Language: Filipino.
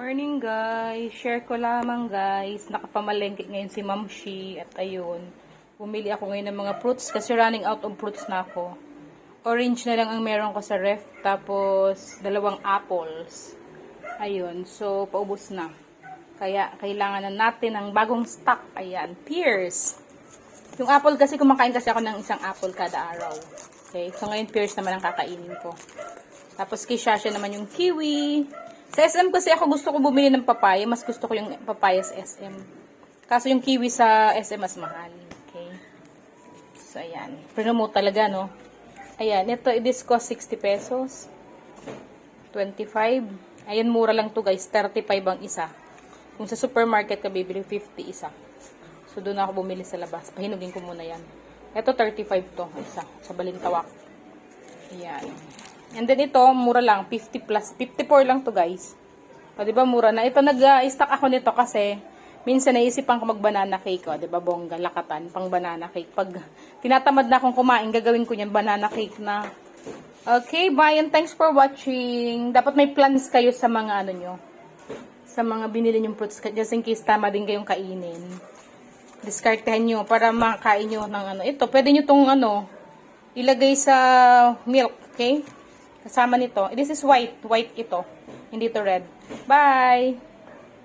Morning guys! Share ko lamang guys. Nakapamalengke ngayon si Ma'am Shi at ayun. Bumili ako ngayon ng mga fruits kasi running out of fruits na ako. Orange na lang ang meron ko sa ref. Tapos dalawang apples. Ayun. So paubos na. Kaya kailangan na natin ng bagong stock. Ayan. Pears. Yung apple kasi kumakain kasi ako ng isang apple kada araw. Okay. So ngayon pears naman ang kakainin ko. Tapos kay Shasha naman yung kiwi. Sa SM kasi ako gusto ko bumili ng papaya. Mas gusto ko yung papaya sa SM. Kaso yung kiwi sa SM mas mahal. Okay. So, ayan. Promote talaga, no? Ayan. Ito, this cost 60 pesos. 25. Ayan, mura lang to guys. 35 ang isa. Kung sa supermarket ka bibili, 50 isa. So, doon ako bumili sa labas. Pahinugin ko muna yan. Ito, 35 to. Isa. Sa Balintawak. Ayan. And then ito, mura lang, 50 plus, 54 lang to guys. O, di ba mura na? Ito, nag-stock ako nito kasi, minsan naisipan ko mag-banana cake, o, di ba bongga, lakatan, pang banana cake. Pag tinatamad na akong kumain, gagawin ko yan, banana cake na. Okay, bye and thanks for watching. Dapat may plans kayo sa mga ano nyo, sa mga binili nyong fruits, just in case tama din kayong kainin. Discartehan nyo para makain nyo ng ano. Ito, pwede nyo tong ano, ilagay sa milk, okay? Kasama nito. This is white. White ito. Hindi to red. Bye!